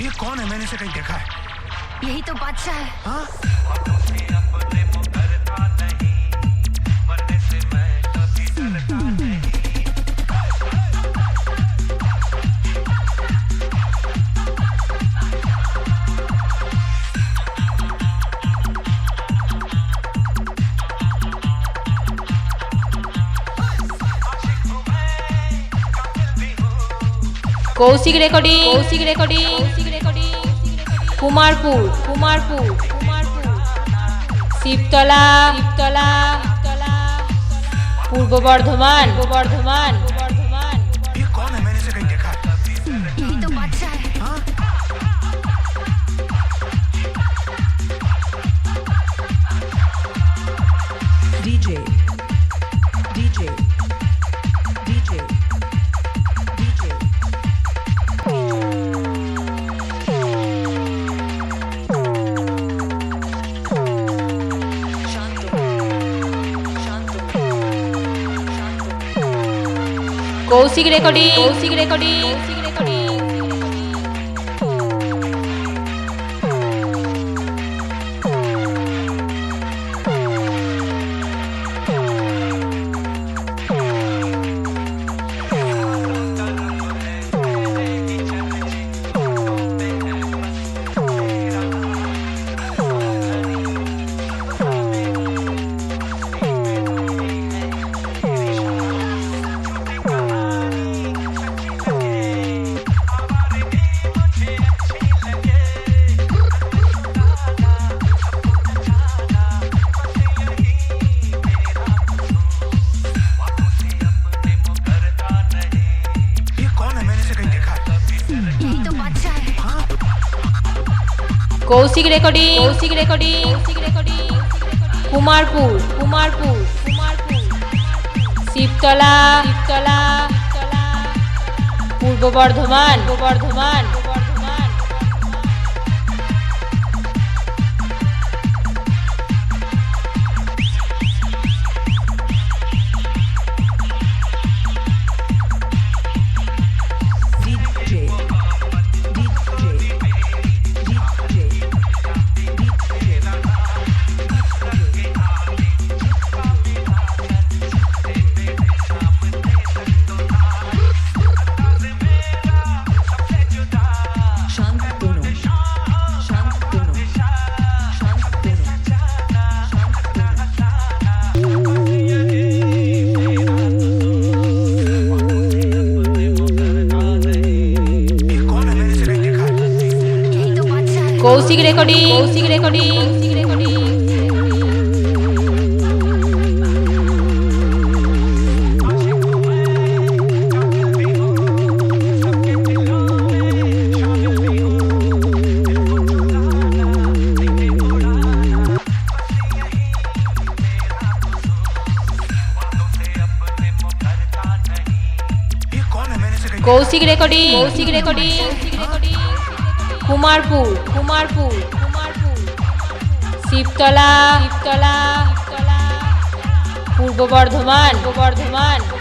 ये कौन है मैंने इसे कहीं देखा है यही तो बादशाह है हाँ Kaushik recording Kaushik recording Kaushik recording Kumarpur Kumarpur Kumarpur Shibtala Shibtala Purba Bardhaman Purba Bardhaman Kaushik recording Kaushik recording Kaushik recording Kaushik recording Kaushik recording Kumarpur Kumarpur Kumarpur Shibtala Shibtala Purba Bardhaman Purba Bardhaman Kaushik recording Kaushik recording Kaushik recording Kaushik recording Kaushik recording Kumarpur Kumarpur Kumarpur Shibtala Shibtala Purba Bardhaman Purba Bardhaman